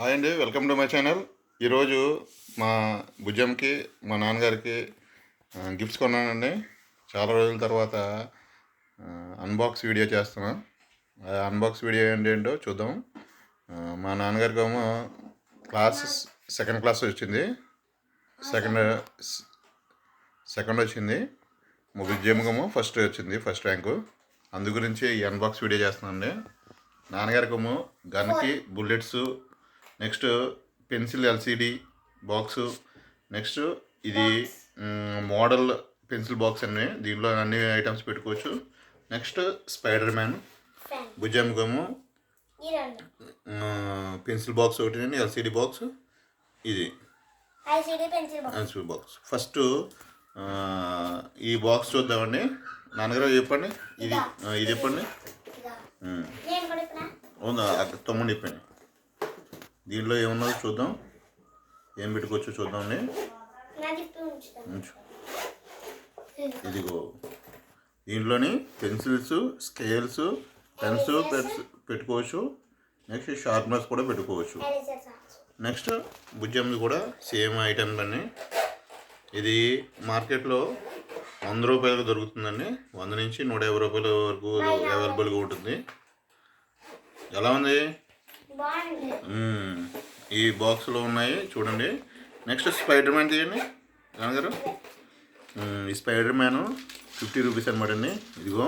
Hi అండి welcome to my channel. ఈరోజు మా భుజంకి మా నాన్నగారికి గిఫ్ట్స్ కొన్నానండి. చాలా రోజుల తర్వాత అన్బాక్స్ వీడియో చేస్తున్నా. ఆ అన్బాక్స్ వీడియో ఏంటి ఏంటో చూద్దాం. మా నాన్నగారికి ఏమో క్లాస్ సెకండ్ క్లాస్ వచ్చింది. సెకండ్ సెకండ్ వచ్చింది. మా భుజంకేమో ఫస్ట్ వచ్చింది ఫస్ట్ ర్యాంకు అందు గురించి ఈ అన్బాక్స్ వీడియో చేస్తున్నానండి. నాన్నగారికేమో గన్కి bullets next pencil LCD box. Next ఇది మోడల్ పెన్సిల్ బాక్స్ అండి దీంట్లో అన్ని ఐటమ్స్ పెట్టుకోవచ్చు. నెక్స్ట్ స్పైడర్ మ్యాన్ ఈ రెండు పెన్సిల్ బాక్స్ ఒకటి ఎల్సిడి బాక్స్. ఇది. Pencil box. ఫస్ట్ ఈ బాక్స్ చూద్దామండి. నాన్నగారు చెప్పండి. ఇది ఇది. చెప్పండి. అక్కడ తమ్ముడు చెప్పండి దీనిలో ఏమున్నదో చూద్దాం. ఏం పెట్టుకోవచ్చో ఉంచు. ఇదిగో. దీంట్లోని పెన్సిల్స్ స్కేల్స్ పెన్స్ పెట్టుకోవచ్చు. నెక్స్ట్ షార్ప్నర్స్ కూడా పెట్టుకోవచ్చు. నెక్స్ట్ భుజంది కూడా సేమ్ ఐటమ్ అండి ఇది మార్కెట్లో వంద రూపాయలకు దొరుకుతుందండి. వంద నుంచి నూట యాభై రూపాయల వరకు అవైలబుల్గా ఉంటుంది. ఎలా ఉంది. ఈ బాక్స్లో ఉన్నాయి చూడండి. నెక్స్ట్ స్పైడర్ మ్యాన్ తీయండి మ్మ్. ఈ స్పైడర్ మ్యాన్ ఫిఫ్టీ రూపీస్ అనమాట అండి. ఇదిగో.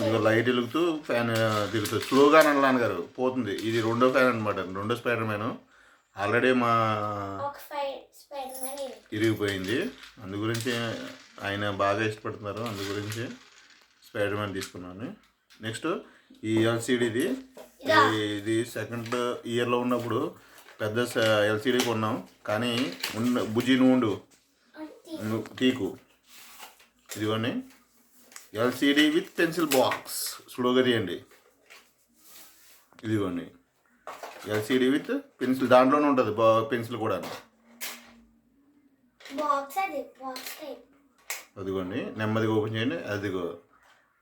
ఇదిగో లైట్ వెలుగుతూ ఫ్యాన్ తిరుగుతుంది స్లోగా నాన్నగారు. గారు పోతుంది. ఇది రెండో ఫ్యాన్ అనమాట రెండో స్పైడర్ మ్యాన్ ఆల్రెడీ మా ఇరిగిపోయింది. అందు గురించి ఆయన బాగా ఇష్టపడుతున్నారు. అందు గురించి స్పైడర్ మ్యాన్ తీసుకున్నాను. నెక్స్ట్ ఈ ఎల్సిడిది ఇది. సెకండ్ ఇయర్లో ఉన్నప్పుడు పెద్ద ఎల్సిడి కొన్నాం. కానీ ఉండ బుజ్జి నువ్వు తీకు. ఇదిగోండి. LCD with pencil box. స్లోగా తీయండి. ఇదిగోండి. LCD with pencil. దాంట్లోనే ఉంటుంది పెన్సిల్ కూడా అదిగోండి. నెమ్మదిగా ఓపెన్ చేయండి. అదిగో.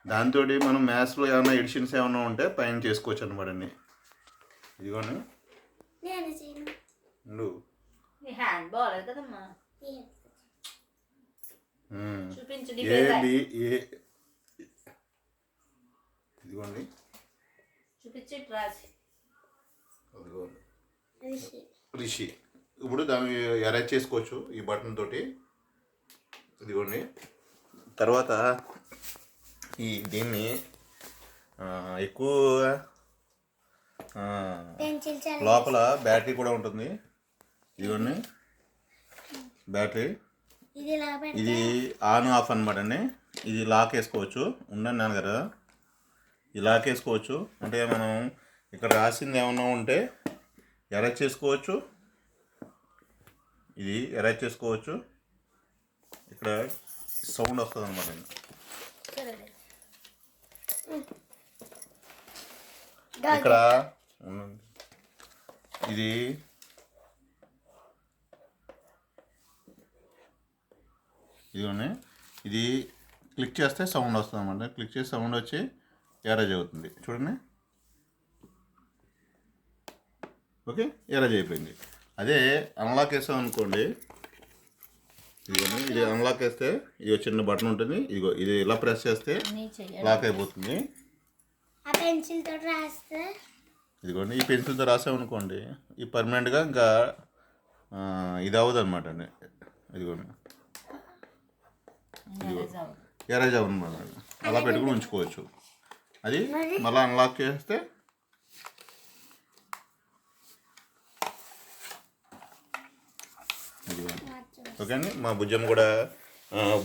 దాంతో మనం మ్యాథ్స్లో ఏమైనా ఎడిషన్స్ ఏమైనా ఉంటే పైన చేసుకోవచ్చు అనమాట అండి ఇదిగోండి. ఏ? ఇదిగోండి. రిషి. ఇప్పుడు దాన్ని అరేంజ్ చేసుకోవచ్చు ఈ బటన్ తోటి. ఇదిగోండి. తర్వాత ఈ దీన్ని ఆ, ఎక్కువ లోపల బ్యాటరీ కూడా ఉంటుంది. ఇదిగోండి. బ్యాటరీ. ఇది ఇది ఆన్ ఆఫ్ అనమాట అండి. ఇది లాక్ వేసుకోవచ్చు. ఉండండి నాన్నగారు. ఈ లాక్ వేసుకోవచ్చు. అంటే మనం ఇక్కడ రాసింది ఏమన్నా ఉంటే ఎరేజ్ చేసుకోవచ్చు. ఇది ఎరేజ్ చేసుకోవచ్చు. ఇక్కడ సౌండ్ వస్తుంది అనమాట ఇక్కడ. ఇది ఇదిగోండి. ఇది క్లిక్ చేస్తే సౌండ్ వస్తుంది అనమాట క్లిక్ చేసి సౌండ్ వచ్చి ఎరేజ్ అవుతుంది. చూడండి. ఓకే? ఎరేజ్ అయిపోయింది. అదే అన్లాక్ వేసాం అనుకోండి ఇదిగోండి ఇది అన్లాక్ వేస్తే ఇది చిన్న బటన్ ఉంటుంది. ఇదిగో ఇది ఇలా ప్రెస్ చేస్తే లాక్ అయిపోతుంది. ఆ పెన్సిల్ తోటి రాస్తే? ఇదిగోండి ఈ పెన్సిల్తో రాసామనుకోండి ఈ పర్మనెంట్గా ఇంకా ఆ, ఇది అవ్వదు అనమాట అండి. ఇదిగోండి. అవ్వదు. ఎరేజ్ అవ్వనమాట అలా పెట్టుకుని ఉంచుకోవచ్చు. అది మళ్ళీ అన్లాక్ చేస్తే ఇదిగోండి ఓకే అండి. మా భుజం కూడా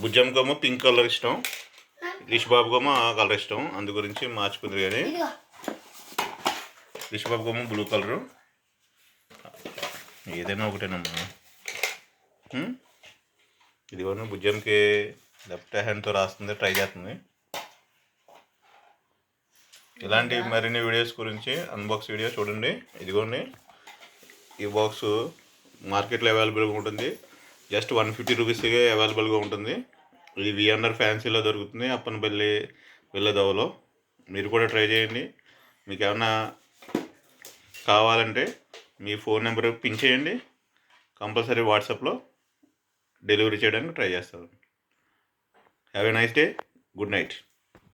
భుజంకేమో పింక్ కలర్ ఇష్టం. రిష్ బాబుకేమో ఆ కలర్ ఇష్టం. అందు గురించి మార్చుకుంది కానీ. ఇదిగో. రిష్ బాబుకేమో బ్లూ కలరు. ఏదైనా ఒకటేనమ్మా. ఉం? ఇదిగోండి భుజంకి లెఫ్ట్ హ్యాండ్తో రాస్తుంది ట్రై చేస్తుంది. ఇలాంటి మరిన్ని వీడియోస్ గురించి అన్బాక్స్ వీడియో చూడండి. ఇదిగోండి. ఈ బాక్స్ మార్కెట్లో అవైలబుల్గా ఉంటుంది. జస్ట్ వన్ ఫిఫ్టీ రూపీస్కే అవైలబుల్గా ఉంటుంది. ఇది విఎన్ఆర్ ఫ్యాన్సీలో దొరుకుతుంది. అప్పనపల్లి వెళ్ళదవలో. మీరు కూడా ట్రై చేయండి. మీకు ఏమన్నా కావాలంటే మీ ఫోన్ నెంబర్ పిన్ చేయండి. కంపల్సరీ వాట్సాప్లో డెలివరీ చేయడానికి ట్రై చేస్తాను. Have a nice day. Good night.